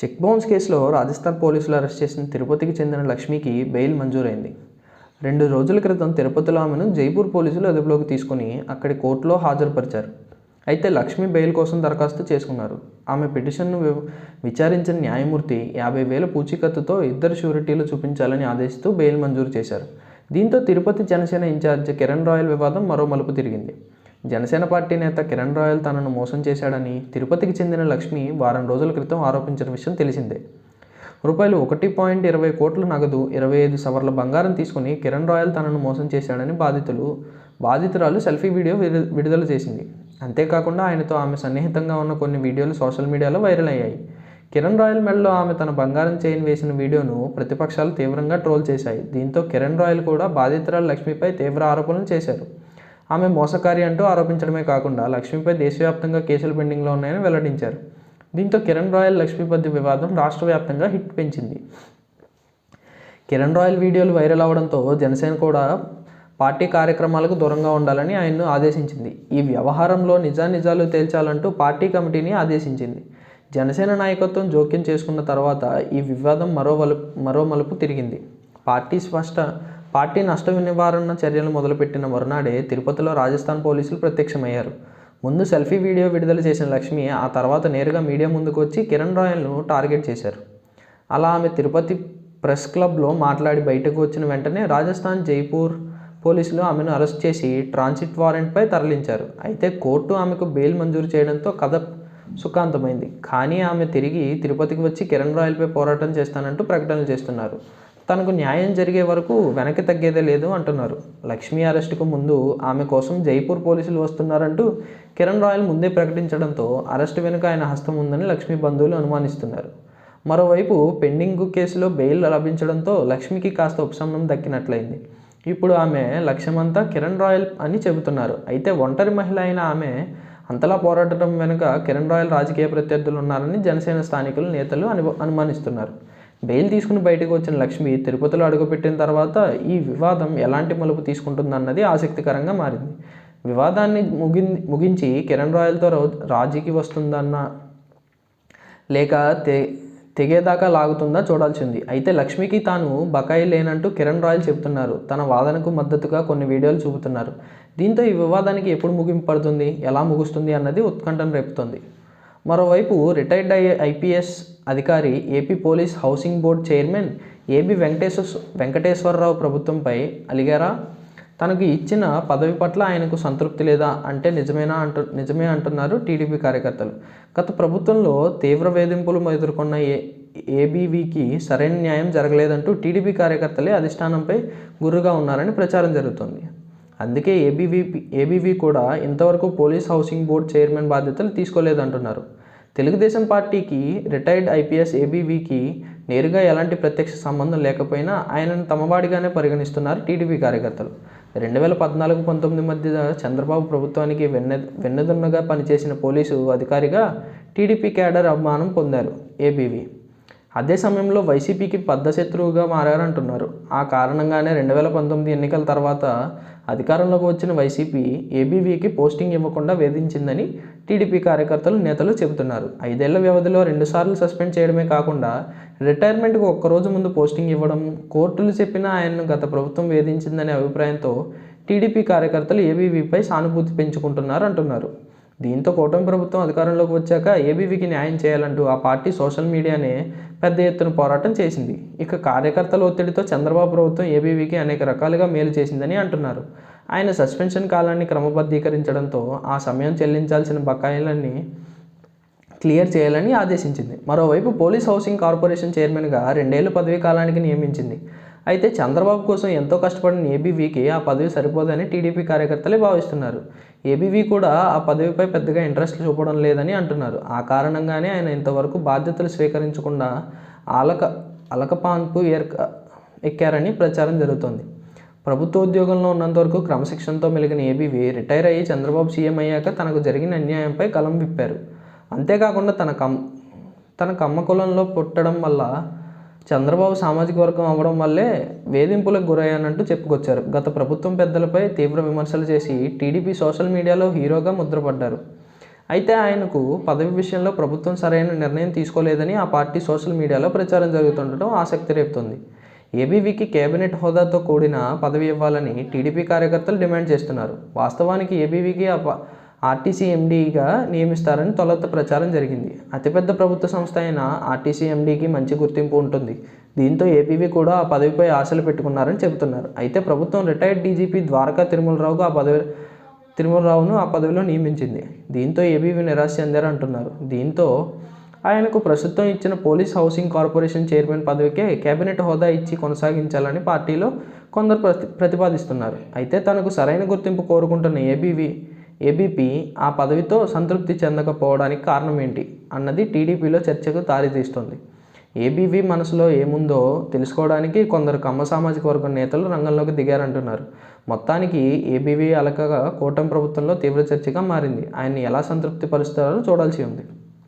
Check bounce కేసులో రాజస్థాన్ పోలీసులు arrest చేసిన తిరుపతికి చెందిన లక్ష్మికి బెయిల్ మంజూరైంది. రెండు రోజుల క్రితం తిరుపతిలో ఆమెను జైపూర్ పోలీసులు అదుపులోకి తీసుకుని అక్కడి కోర్టులో హాజరుపరిచారు. అయితే లక్ష్మి బెయిల్ కోసం దరఖాస్తు చేసుకున్నారు. ఆమె పిటిషన్ను విచారించిన న్యాయమూర్తి యాభై వేల పూచీకత్తుతో ఇద్దరు షూరిటీలు చూపించాలని ఆదేశిస్తూ బెయిల్ మంజూరు చేశారు. దీంతో తిరుపతి జనసేన ఇన్ఛార్జ్ కిరణ్ రాయల్ వివాదం మరో మలుపు తిరిగింది. జనసేన పార్టీ నేత కిరణ్ రాయల్ తనను మోసం చేశాడని తిరుపతికి చెందిన లక్ష్మి వారం రోజుల క్రితం ఆరోపించిన విషయం తెలిసిందే. రూపాయలు ఒకటి పాయింట్ ఇరవై కోట్ల నగదు ఇరవై ఐదు సవర్ల బంగారం తీసుకుని కిరణ్ రాయల్ తనను మోసం చేశాడని బాధితులు బాధితురాలు సెల్ఫీ వీడియో విడుదల చేసింది. అంతేకాకుండా ఆయనతో ఆమె సన్నిహితంగా ఉన్న కొన్ని వీడియోలు సోషల్ మీడియాలో వైరల్ అయ్యాయి. కిరణ్ రాయల్ మెడలో ఆమె తన బంగారం చైన్ వేసిన వీడియోను ప్రతిపక్షాలు తీవ్రంగా ట్రోల్ చేశాయి. దీంతో కిరణ్ రాయల్ కూడా బాధితురాలు లక్ష్మిపై తీవ్ర ఆరోపణలు చేశారు. ఆమె మోసకారి అంటూ ఆరోపించడమే కాకుండా లక్ష్మిపై దేశవ్యాప్తంగా కేసులు పెండింగ్లో ఉన్నాయని వెల్లడించారు. దీంతో కిరణ్ రాయల్ లక్ష్మీపతి వివాదం రాష్ట్ర వ్యాప్తంగా హిట్ పెంచింది. కిరణ్ రాయల్ వీడియోలు వైరల్ అవడంతో జనసేన కూడా పార్టీ కార్యక్రమాలకు దూరంగా ఉండాలని ఆయన్ను ఆదేశించింది. ఈ వ్యవహారంలో నిజానిజాలు తేల్చాలంటూ పార్టీ కమిటీని ఆదేశించింది. జనసేన నాయకత్వం జోక్యం చేసుకున్న తర్వాత ఈ వివాదం మరో వలుపు మరో మలుపు తిరిగింది. పార్టీ స్పష్ట పార్టీ నష్ట నివారణ చర్యలు మొదలుపెట్టిన మరునాడే తిరుపతిలో రాజస్థాన్ పోలీసులు ప్రత్యక్షమయ్యారు. ముందు సెల్ఫీ వీడియో విడుదల చేసిన లక్ష్మి ఆ తర్వాత నేరుగా మీడియా ముందుకు వచ్చి కిరణ్ రాయల్ను టార్గెట్ చేశారు. అలా ఆమె తిరుపతి ప్రెస్ క్లబ్లో మాట్లాడి బయటకు వచ్చిన వెంటనే రాజస్థాన్ జైపూర్ పోలీసులు ఆమెను అరెస్ట్ చేసి ట్రాన్సిట్ వారెంట్పై తరలించారు. అయితే కోర్టు ఆమెకు బెయిల్ మంజూరు చేయడంతో కథ సుఖాంతమైంది. కానీ ఆమె తిరిగి తిరుపతికి వచ్చి కిరణ్ రాయల్పై పోరాటం చేస్తానంటూ ప్రకటనలు చేస్తున్నారు. తనకు న్యాయం జరిగే వరకు వెనక్కి తగ్గేదే లేదు అంటున్నారు. లక్ష్మీ అరెస్టుకు ముందు ఆమె కోసం జైపూర్ పోలీసులు వస్తున్నారంటూ కిరణ్ రాయల్ ముందే ప్రకటించడంతో అరెస్టు వెనుక ఆయన హస్తం ఉందని లక్ష్మీ బంధువులు అనుమానిస్తున్నారు. మరోవైపు పెండింగ్ కేసులో బెయిల్ లభించడంతో లక్ష్మికి కాస్త ఉపశమనం దక్కినట్లయింది. ఇప్పుడు ఆమె లక్ష్యమంతా కిరణ్ రాయల్ అని చెబుతున్నారు. అయితే ఒంటరి మహిళ అయిన ఆమె అంతలా పోరాటం వెనుక కిరణ్ రాయల్ రాజకీయ ప్రత్యర్థులు ఉన్నారని జనసేన స్థానికులు నేతలు అను అనుమానిస్తున్నారు. బెయిల్ తీసుకుని బయటకు వచ్చిన లక్ష్మి తిరుపతిలో అడుగుపెట్టిన తర్వాత ఈ వివాదం ఎలాంటి మలుపు తీసుకుంటుందన్నది ఆసక్తికరంగా మారింది. వివాదాన్ని ముగి ముగించి కిరణ్ రాయల్తో రాజీకి వస్తుందన్న లేక తె తెగేదాకా లాగుతుందా చూడాల్సింది. అయితే లక్ష్మికి తాను బకాయి లేనంటూ కిరణ్ రాయల్ చెబుతున్నారు. తన వాదనకు మద్దతుగా కొన్ని వీడియోలు చూపుతున్నారు. దీంతో ఈ వివాదానికి ఎప్పుడు ముగింపు పడుతుంది ఎలా ముగుస్తుంది అన్నది ఉత్కంఠను రేపుతుంది. మరోవైపు రిటైర్డ్ ఐ ఐపీఎస్ అధికారి AP police housing board chairman AB Venkateswara Venkateswararao ప్రభుత్వంపై అలిగారా? తనకు ఇచ్చిన పదవి పట్ల ఆయనకు సంతృప్తి లేదా అంటే నిజమేనా అంటు నిజమే అంటున్నారు టీడీపీ కార్యకర్తలు. గత ప్రభుత్వంలో తీవ్ర వేధింపులు ఎదుర్కొన్న ఏ ఏబీవీకి సరైన న్యాయం జరగలేదంటూ టీడీపీ కార్యకర్తలే అధిష్టానంపై గుర్రుగా ఉన్నారని ప్రచారం జరుగుతోంది. అందుకే ఏబీవీపీ ఏబీవీ కూడా ఇంతవరకు పోలీస్ హౌసింగ్ బోర్డ్ చైర్మన్ బాధ్యతలు తీసుకోలేదంటున్నారు. తెలుగుదేశం పార్టీకి రిటైర్డ్ ఐపీఎస్ ఏబీవీకి నేరుగా ఎలాంటి ప్రత్యక్ష సంబంధం లేకపోయినా ఆయనను తమవాడిగానే పరిగణిస్తున్నారు టీడీపీ కార్యకర్తలు. రెండు వేల పద్నాలుగు పంతొమ్మిది మధ్య చంద్రబాబు ప్రభుత్వానికి వెన్నె వెన్నెదున్నగా పనిచేసిన పోలీసు అధికారిగా టీడీపీ క్యాడర్ అవమానం పొందారు ఏబీవీ. అదే సమయంలో వైసీపీకి బద్ధశత్రువుగా మారారంటున్నారు. ఆ కారణంగానే రెండు వేల పంతొమ్మిది ఎన్నికల తర్వాత అధికారంలోకి వచ్చిన వైసీపీ ఏబీవీకి పోస్టింగ్ ఇవ్వకుండా వేధించిందని టీడీపీ కార్యకర్తలు నేతలు చెబుతున్నారు. ఐదేళ్ళ వ్యవధిలో రెండుసార్లు సస్పెండ్ చేయడమే కాకుండా రిటైర్మెంట్కి ఒక్కరోజు ముందు పోస్టింగ్ ఇవ్వడం కోర్టులు చెప్పినా ఆయన్ను గత ప్రభుత్వం వేధించిందనే అభిప్రాయంతో టీడీపీ కార్యకర్తలు ఏబీవీపై సానుభూతి పెంచుకుంటున్నారు అంటున్నారు దీంతో కూటమి ప్రభుత్వం అధికారంలోకి వచ్చాక ఏబీవీకి న్యాయం చేయాలంటూ ఆ పార్టీ సోషల్ మీడియానే పెద్ద ఎత్తున పోరాటం చేసింది. ఇక కార్యకర్తల ఒత్తిడితో చంద్రబాబు ప్రభుత్వం ఏబీవీకి అనేక రకాలుగా మేలు చేసిందని అంటున్నారు. ఆయన సస్పెన్షన్ కాలాన్ని క్రమబద్ధీకరించడంతో ఆ సమయం చెల్లించాల్సిన బకాయిలన్నీ క్లియర్ చేయాలని ఆదేశించింది. మరోవైపు పోలీస్ హౌసింగ్ కార్పొరేషన్ చైర్మన్గా రెండేళ్ళ పదవీ కాలానికి నియమించింది. అయితే చంద్రబాబు కోసం ఎంతో కష్టపడిన ఏబీవీకి ఆ పదవి సరిపోదని టీడీపీ కార్యకర్తలే భావిస్తున్నారు. ఏబీవీ కూడా ఆ పదవిపై పెద్దగా ఇంట్రెస్ట్ చూపడం లేదని అంటున్నారు. ఆ కారణంగానే ఆయన ఇంతవరకు బాధ్యతలు స్వీకరించకుండా అలక అలకపాన్పు ఏర్క ఎక్కారని ప్రచారం జరుగుతోంది. ప్రభుత్వ ఉద్యోగంలో ఉన్నంతవరకు క్రమశిక్షణతో మెలిగిన ఏబీవీ రిటైర్ అయ్యి చంద్రబాబు సీఎం అయ్యాక తనకు జరిగిన అన్యాయంపై కలం విప్పారు. అంతేకాకుండా తన కమ్ తన కమ్మ కులంలో పుట్టడం వల్ల చంద్రబాబు సామాజిక వర్గం అవ్వడం వల్లే వేధింపులకు గురయ్యానంటూ చెప్పుకొచ్చారు. గత ప్రభుత్వం పెద్దలపై తీవ్ర విమర్శలు చేసి టీడీపీ సోషల్ మీడియాలో హీరోగా ముద్రపడ్డారు. అయితే ఆయనకు పదవి విషయంలో ప్రభుత్వం సరైన నిర్ణయం తీసుకోలేదని ఆ పార్టీ సోషల్ మీడియాలో ప్రచారం జరుగుతుండటం ఆసక్తి రేపుతోంది. ఏబీవీకి కేబినెట్ హోదాతో కూడిన పదవి ఇవ్వాలని టీడీపీ కార్యకర్తలు డిమాండ్ చేస్తున్నారు. వాస్తవానికి ఏబీవీకి ఆ ఆర్టీసీ ఎండీగా నియమిస్తారని తొలుత ప్రచారం జరిగింది. అతిపెద్ద ప్రభుత్వ సంస్థ అయిన ఆర్టీసీ ఎండీకి మంచి గుర్తింపు ఉంటుంది. దీంతో ఏపీవీ కూడా ఆ పదవిపై ఆశలు పెట్టుకున్నారని చెబుతున్నారు. అయితే ప్రభుత్వం రిటైర్డ్ డీజీపీ ద్వారకా తిరుమలరావుకు ఆ పదవి తిరుమలరావును ఆ పదవిలో నియమించింది. దీంతో ఏబీవీ నిరాశ చెందారు అంటున్నారు. దీంతో ఆయనకు ప్రస్తుతం ఇచ్చిన పోలీస్ హౌసింగ్ కార్పొరేషన్ చైర్మన్ పదవికే కేబినెట్ హోదా ఇచ్చి కొనసాగించాలని పార్టీలో కొందరు ప్రతి ప్రతిపాదిస్తున్నారు. అయితే తనకు సరైన గుర్తింపు కోరుకుంటున్న ఏబీవీ ఏబీపీ ఆ పదవితో సంతృప్తి చెందకపోవడానికి కారణం ఏంటి అన్నది టీడీపీలో చర్చకు దారితీస్తుంది. ఏబీవీ మనసులో ఏముందో తెలుసుకోవడానికి కొందరు కమ్మ సామాజిక వర్గం నేతలు రంగంలోకి దిగారంటున్నారు. మొత్తానికి ఏబీవీ అలకగా కూటమి ప్రభుత్వంలో తీవ్ర చర్చగా మారింది. ఆయన్ని ఎలా సంతృప్తి పరుస్తారో చూడాల్సి ఉంది.